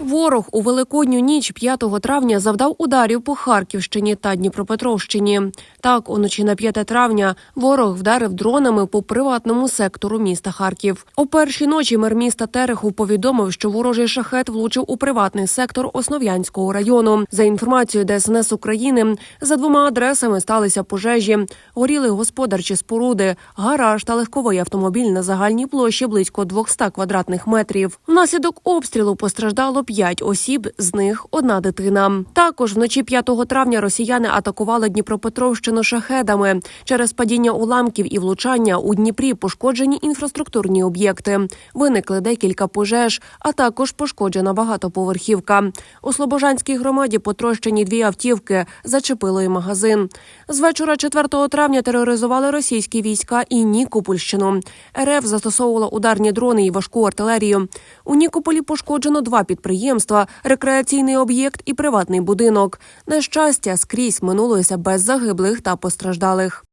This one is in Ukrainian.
Ворог у великодню ніч 5 травня завдав ударів по Харківщині та Дніпропетровщині. Так, уночі на 5 травня ворог вдарив дронами по приватному сектору міста Харків. О першій ночі мер міста Терехов повідомив, що ворожий шахет влучив у приватний сектор Основ'янського району. За інформацією ДСНС України, за двома адресами сталися пожежі. Горіли господарчі споруди, гараж та легковий автомобіль на загальній площі близько 200 квадратних метрів. Внаслідок обстрілу постраждало 5 осіб, з них одна дитина. Також вночі 5 травня росіяни атакували Дніпропетровщину шахедами. Через падіння уламків і влучання у Дніпрі пошкоджені інфраструктурні об'єкти. Виникли декілька пожеж, а також пошкоджена багатоповерхівка. У Слобожанській громаді потрощені дві автівки, зачепило й магазин. З вечора 4 травня тероризували російські війська і Нікопольщину. РФ застосовувала ударні дрони і важку артилерію. У Нікополі пошкоджено два підприємства, рекреаційний об'єкт і приватний будинок. На щастя, скрізь минулося без загиблих та постраждалих.